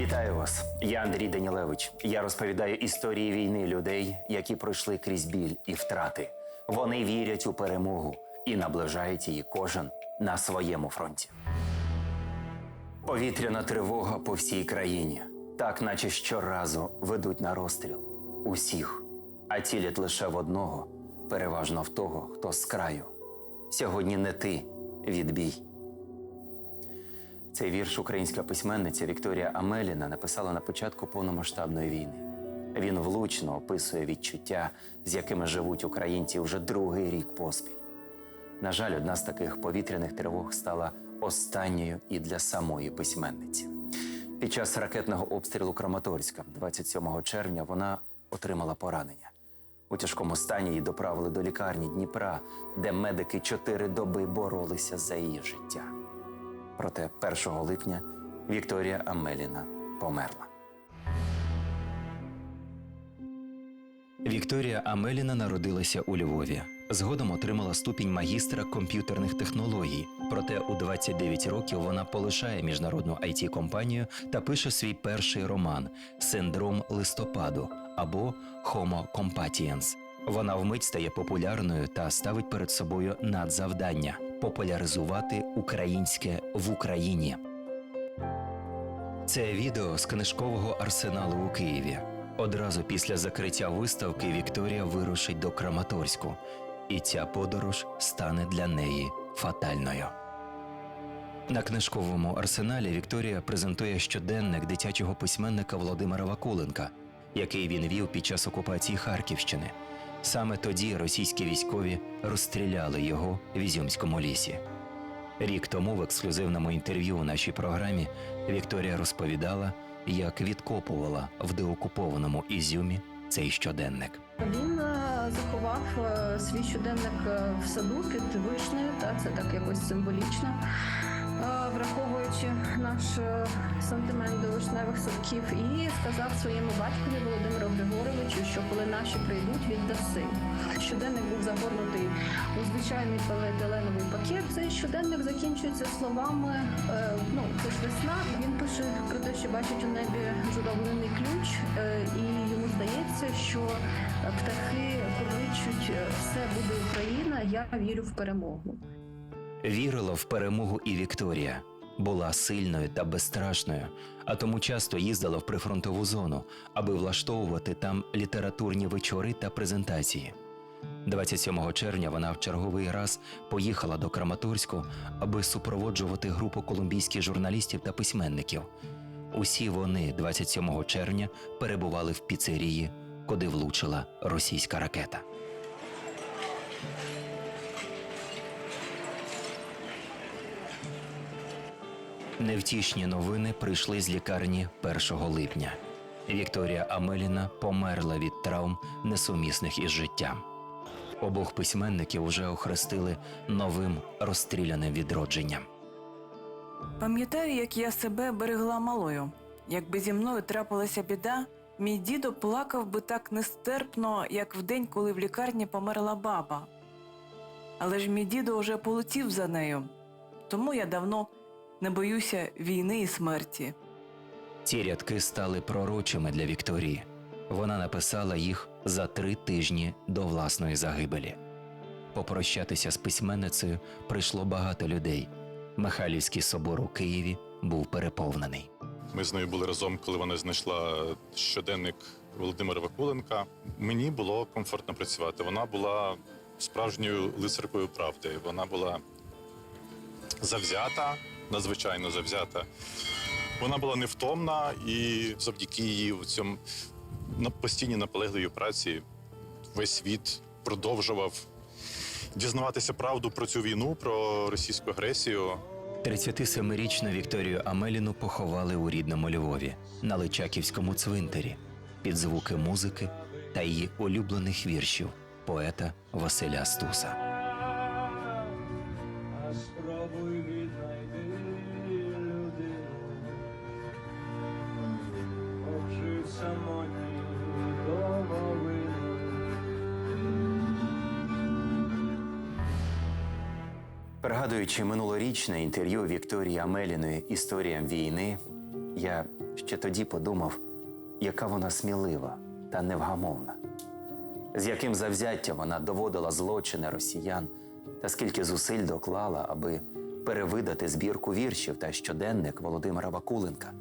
Вітаю вас! Я Андрій Данілевич. Я розповідаю історії війни людей, які пройшли крізь біль і втрати. Вони вірять у перемогу і наближають її кожен на своєму фронті. Повітряна тривога по всій країні, так наче щоразу ведуть на розстріл усіх, а цілять лише в одного, переважно в того, хто з краю. Сьогодні не ти відбій. Цей вірш українська письменниця Вікторія Амеліна написала на початку повномасштабної війни. Він влучно описує відчуття, з якими живуть українці вже другий рік поспіль. На жаль, одна з таких повітряних тривог стала останньою і для самої письменниці. Під час ракетного обстрілу Краматорська, 27 червня, вона отримала поранення. У тяжкому стані її доправили до лікарні Дніпра, де медики чотири доби боролися за її життя. Проте 1 липня Вікторія Амеліна померла. Вікторія Амеліна народилася у Львові. Згодом отримала ступінь магістра комп'ютерних технологій. Проте у 29 років вона полишає міжнародну it компанію та пише свій перший роман Синдром листопаду або Homo Compatiens. Вона вмить стає популярною та ставить перед собою надзавдання популяризувати українське в Україні. Це відео з книжкового арсеналу у Києві. Одразу після закриття виставки Вікторія вирушить до Краматорську, і ця подорож стане для неї фатальною. На книжковому арсеналі Вікторія презентує щоденник дитячого письменника Володимира Вакуленка, який він вів під час окупації Харківщини. Саме тоді російські військові розстріляли його в Ізюмському лісі. Рік тому в ексклюзивному інтерв'ю у нашій програмі Вікторія розповідала, як відкопувала в деокупованому Ізюмі цей щоденник. Він е, заховав е, свій щоденник е, в саду під вишнею, та це так якось символічно, враховуючи наш е, сантимент до вишневих садків, і сказав своєму батькові Володимиру Григоровичу, що коли наші прийдуть, віддаси. Щоденник був загорнутий у звичайний поліетиленовий пакет. Цей щоденник закінчується словами: е, ну це ж весна. Він пише про те, що бачить у небі журавлиний ключ, е, і йому здається, що птахи кличуть все буде Україна. Я вірю в перемогу. Вірила в перемогу і Вікторія. Була сильною та безстрашною, а тому часто їздила в прифронтову зону, аби влаштовувати там літературні вечори та презентації. 27 червня вона в черговий раз поїхала до Краматорську, аби супроводжувати групу колумбійських журналістів та письменників. Усі вони 27 червня перебували в піцерії, куди влучила російська ракета. Невтішні новини прийшли з лікарні 1 липня. Вікторія Амеліна померла від травм, несумісних із життям. Обох письменників вже охрестили новим розстріляним відродженням. Пам'ятаю, як я себе берегла малою. Якби зі мною трапилася біда, мій дідо плакав би так нестерпно, як в день, коли в лікарні померла баба. Але ж мій дідо вже полетів за нею, тому я давно не боюся війни і смерті. Ці рядки стали пророчими для Вікторії. Вона написала їх за три тижні до власної загибелі. Попрощатися з письменницею прийшло багато людей. Михайлівський собор у Києві був переповнений. Ми з нею були разом, коли вона знайшла щоденник Володимира Вакуленка. Мені було комфортно працювати. Вона була справжньою лицаркою правди. Вона була завзята, надзвичайно завзята. Вона була невтомна і завдяки її в цьому на постійній наполегливій праці весь світ продовжував дізнаватися правду про цю війну, про російську агресію. 37-річну Вікторію Амеліну поховали у рідному Львові на Личаківському цвинтарі під звуки музики та її улюблених віршів поета Василя Стуса. Пригадуючи минулорічне інтерв'ю Вікторії Амеліної історіям війни, Я ще тоді подумав, яка вона смілива та невгамовна, з яким завзяттям вона доводила злочини росіян та скільки зусиль доклала, аби перевидати збірку віршів та щоденник Володимира Вакуленка,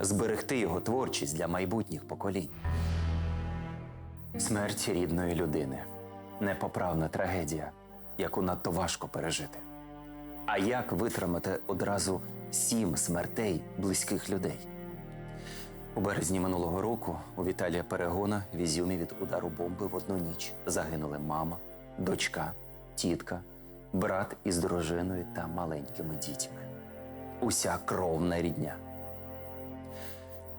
зберегти його творчість для майбутніх поколінь. Смерть рідної людини непоправна трагедія, яку надто важко пережити. А як витримати одразу сім смертей близьких людей? У березні минулого року у Віталія Перегона в Ізюмі від удару бомби в одну ніч загинули мама, дочка, тітка, брат із дружиною та маленькими дітьми. Уся кровна рідня.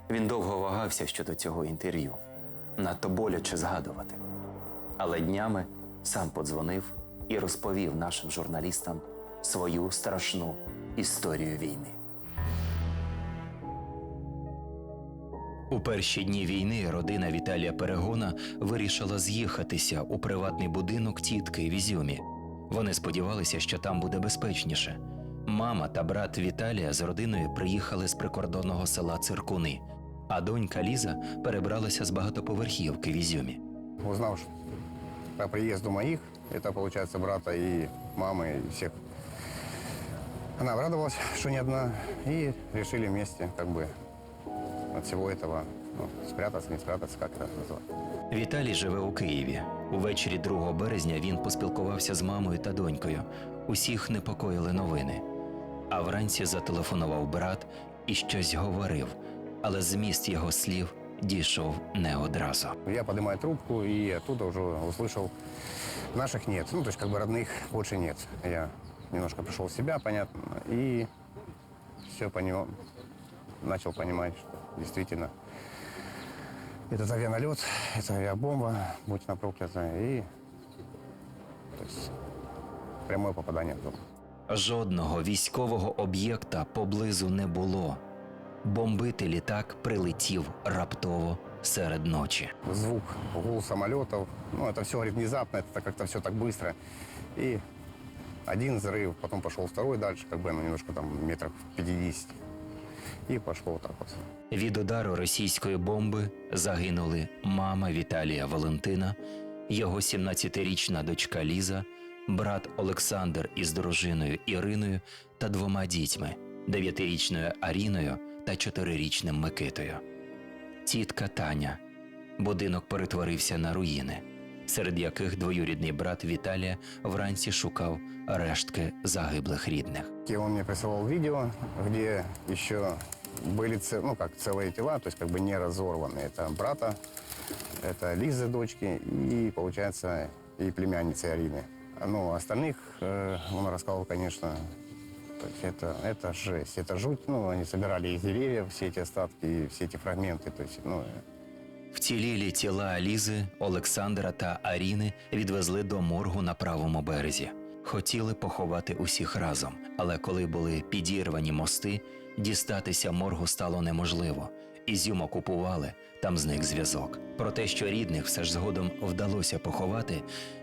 Він довго вагався щодо цього інтерв'ю. Надто боляче згадувати. Але днями сам подзвонив і розповів нашим журналістам свою страшну історію війни. У перші дні війни родина Віталія Перегона вирішила з'їхатися у приватний будинок тітки в Ізюмі. Вони сподівалися, що там буде безпечніше. Мама та брат Віталія з родиною приїхали з прикордонного села Циркуни, а донька Ліза перебралася з багатоповерхівки в Ізюмі. Узнав что по приезду моих, это получается брата и мамы, и всех. Она обрадовалась, что не одна, и решили вместе как бы от всего этого ну, спрятаться, не спрятаться, как это называть. Віталій живе у Києві. Увечері 2 березня він поспілкувався з мамою та донькою. Усіх непокоїли новини. А вранці зателефонував брат і щось говорив, але зміст його слів дійшов не одразу. Я поднимаю трубку и оттуда уже услышал, наших нет, ну то есть как бы родных больше нет. Я немножко пришел в себя, понятно, и все понимал, начал понимать, что действительно этот авианалет, это авиабомба, будь она проклята, и то есть прямое попадание в дом. Жодного військового об'єкта поблизу не було. Бомбити літак прилетів раптово серед ночі. Звук, гул самолетов, ну это все говорит внезапно, это как-то все так быстро. И один взрыв, потом пошел второй дальше, как бы ну, немножко там метров 50. И пошло вот так вот. Від удару російської бомби загинули мама Віталія Валентина, його 17-річна дочка Ліза, брат Олександр із дружиною Іриною та двома дітьми 9-річною Аріною та 4-річним Микитою. Тітка Таня. Будинок перетворився на руїни, серед яких двоюрідний брат Віталія вранці шукав рештки загиблих рідних. И он мне присылал видео, где еще были це- ну, как целые тела, то есть как бы не разорванные. Это брата, это Лизы дочки и, получается, и племянницы Арины. Ну, остальных э, он рассказал, конечно, то есть это, это жесть, это жуть. Ну, они собирали из деревьев все эти остатки, и все эти фрагменты. То есть, ну, Вцілілі тіла Лізи, Олександра та Аріни відвезли до моргу на правому березі. Хотіли поховати усіх разом, але коли були підірвані мости, дістатися моргу стало неможливо. Ізюм окупували, там зник зв'язок. Про те, що рідних все ж згодом вдалося поховати,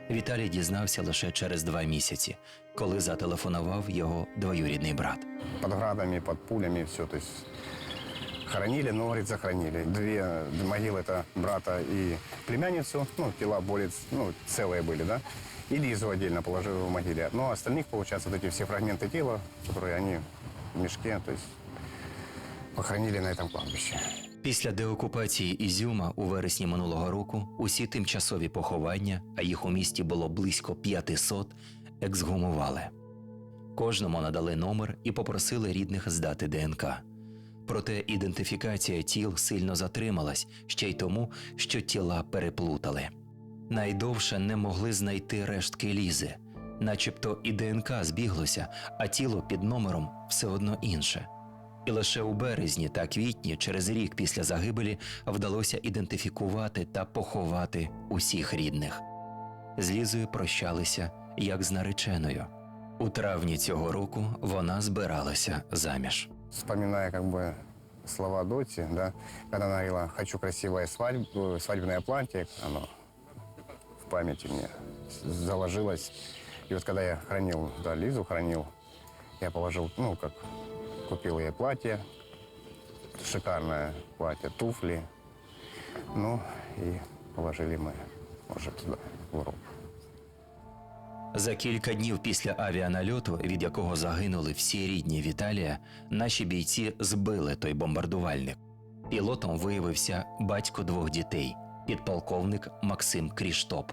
Віталій дізнався лише через два місяці, коли зателефонував його двоюрідний брат. под градами, под пулями, все. То есть хоронили, но, говорит, захоронили. Две могилы это брата и племянницу, ну, тела более, ну, целые были, да. И Лизу отдельно положили в могиле. Но остальных, получается, вот эти все фрагменты тела, которые они в мешке, то есть похоронили на этом кладбище. Після деокупації Ізюма у вересні минулого року усі тимчасові поховання, а їх у місті було близько 500, ексгумували. Кожному надали номер і попросили рідних здати ДНК. Проте ідентифікація тіл сильно затрималась ще й тому, що тіла переплутали. Найдовше не могли знайти рештки лізи, начебто і ДНК збіглося, а тіло під номером все одно інше. І лише у березні та квітні, через рік після загибелі, вдалося ідентифікувати та поховати усіх рідних. З Лізою прощалися як з нареченою. У травні цього року вона збиралася заміж. Вспоминая как бы слова Доти, да, когда она говорила «хочу красивое свадьб- свадебное платье», оно в памяти мне заложилось. И вот когда я хранил, да, Лизу хранил, я положил, ну, как купил ей платье, шикарное платье, туфли. Ну, и положили мы уже туда, в Европу. За кілька днів після авіанальоту, від якого загинули всі рідні Віталія, наші бійці збили той бомбардувальник. Пілотом виявився батько двох дітей, підполковник Максим Кріштоп.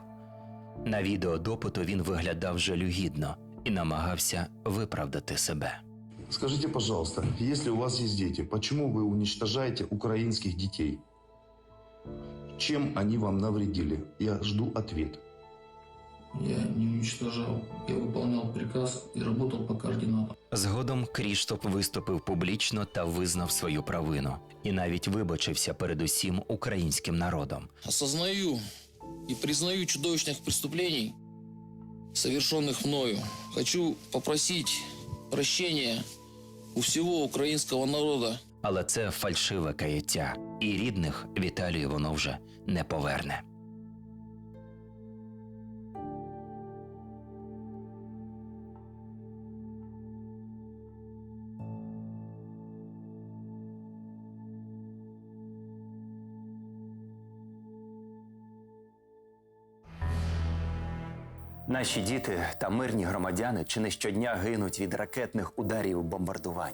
На відеодопиту він виглядав жалюгідно і намагався виправдати себе. Скажите, пожалуйста, если у вас есть дети, почему вы уничтожаете украинских детей? Чем они вам навредили? Я жду ответ. Я не уничтожал. Я выполнял приказ и работал по координатам. Згодом Кріштоп виступив публічно та визнав свою провину, і навіть вибачився перед усім українським народом. Осознаю и признаю чудовищных преступлений, совершенных мною. Хочу попросить прощения у всего украинского народа. Але це фальшиве каяття, і рідних Віталію воно вже не поверне. Наші діти та мирні громадяни чи не щодня гинуть від ракетних ударів бомбардувань.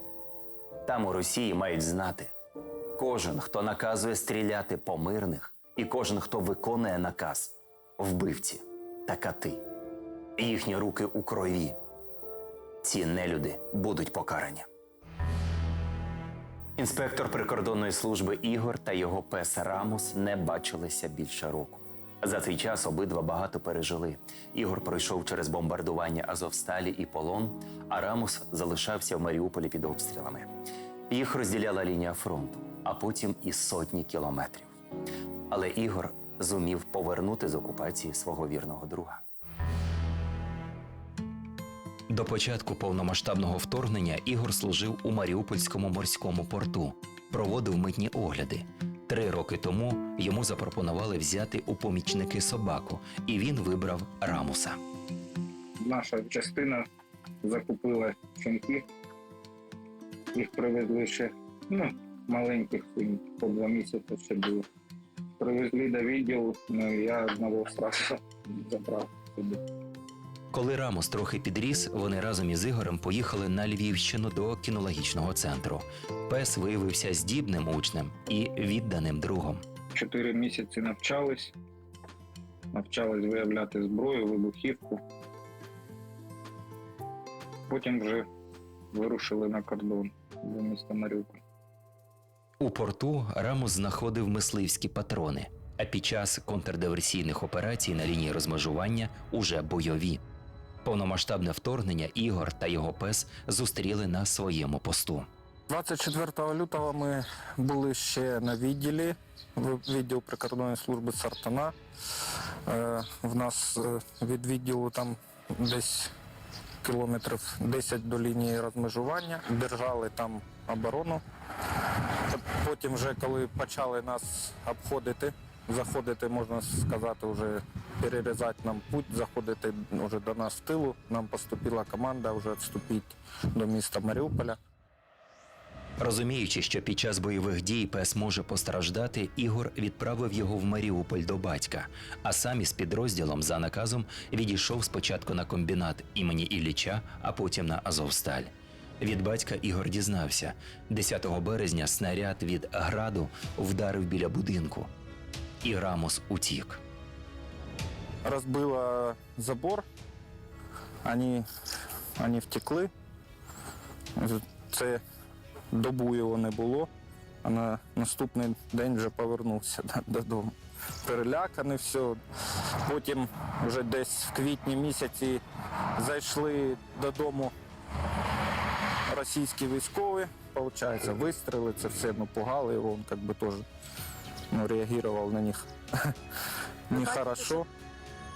Там у Росії мають знати, кожен, хто наказує стріляти по мирних, і кожен, хто виконує наказ, вбивці та кати. Їхні руки у крові. Ці нелюди будуть покарані. Інспектор прикордонної служби Ігор та його пес Рамус не бачилися більше року. За цей час обидва багато пережили. Ігор пройшов через бомбардування Азовсталі і полон, а Рамус залишався в Маріуполі під обстрілами. Їх розділяла лінія фронту, а потім і сотні кілометрів. Але Ігор зумів повернути з окупації свого вірного друга. До початку повномасштабного вторгнення Ігор служив у Маріупольському морському порту, проводив митні огляди. Три роки тому йому запропонували взяти у помічники собаку, і він вибрав Рамуса. наша частина закупила щенки. Їх привезли ще ну, маленьких, по два місяці ще було. Привезли до відділу, ну я одного сразу забрав сюди. Коли Рамос трохи підріс, вони разом із Ігорем поїхали на Львівщину до кінологічного центру. Пес виявився здібним учнем і відданим другом. Чотири місяці навчались, навчались виявляти зброю, вибухівку. Потім вже вирушили на кордон до міста Маріуполь. У порту Рамос знаходив мисливські патрони, а під час контрдиверсійних операцій на лінії розмежування уже бойові. Повномасштабне вторгнення Ігор та його пес зустріли на своєму посту. 24 лютого ми були ще на відділі, в- відділ прикордонної служби Сартана. Е, В нас е, від відділу там десь кілометрів 10 до лінії розмежування. Держали там оборону. Потім, вже коли почали нас обходити, заходити, можна сказати, вже перерізати нам путь, заходити вже до нас в тилу. Нам поступила команда вже відступити до міста Маріуполя. Розуміючи, що під час бойових дій пес може постраждати, Ігор відправив його в Маріуполь до батька, а сам із підрозділом за наказом відійшов спочатку на комбінат імені Ілліча, а потім на Азовсталь. Від батька Ігор дізнався, 10 березня снаряд від граду вдарив біля будинку, і Рамос утік. разбила забор, они, они втекли. Це добу його не було, а на наступний день вже повернувся додому. Переляканий все. Потім вже десь в квітні місяці зайшли додому російські військові, виходить, вистріли, це все ну, пугали його, він як би теж ну, реагував на них нехорошо.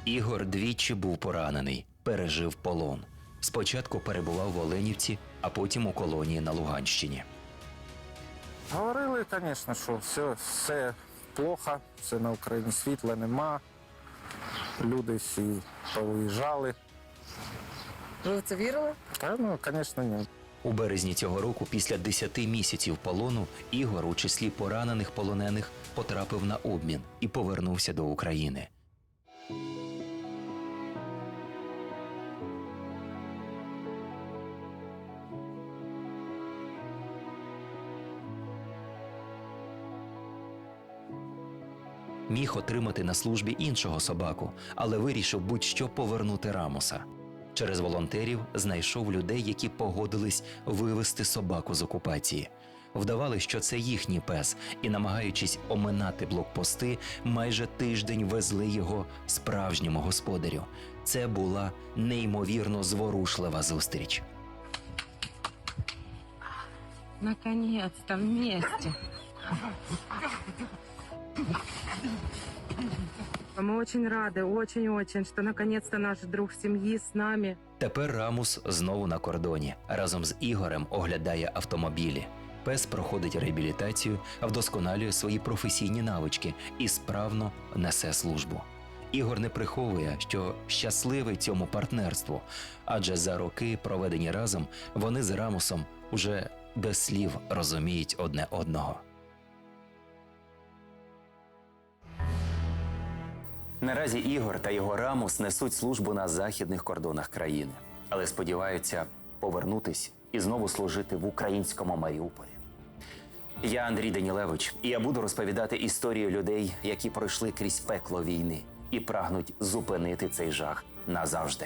Ігор двічі був поранений, пережив полон. Спочатку перебував в Оленівці, а потім у колонії на Луганщині. Говорили, звісно, що все, все плохо, все на Україні світла нема. Люди всі повиїжджали. Ви в це вірили? Та ну, звісно, ні. У березні цього року, після 10 місяців полону, Ігор у числі поранених полонених потрапив на обмін і повернувся до України. Міг отримати на службі іншого собаку, але вирішив будь-що повернути Рамоса. Через волонтерів знайшов людей, які погодились вивести собаку з окупації. Вдавали, що це їхній пес, і, намагаючись оминати блокпости, майже тиждень везли його справжньому господарю. Це була неймовірно зворушлива зустріч. Наконец-то вместе. Мы очень рады, очень-очень, что наконец-то наш друг семьи с нами. Тепер Рамус знову на кордоні. Разом з Ігорем оглядає автомобілі. Пес проходить реабілітацію, вдосконалює свої професійні навички і справно несе службу. Ігор не приховує, що щасливий цьому партнерству, адже за роки, проведені разом, вони з Рамусом уже без слів розуміють одне одного. Наразі Ігор та його Рамус несуть службу на західних кордонах країни, але сподіваються повернутись і знову служити в українському Маріуполі. Я Андрій Данілевич, і я буду розповідати історію людей, які пройшли крізь пекло війни і прагнуть зупинити цей жах назавжди.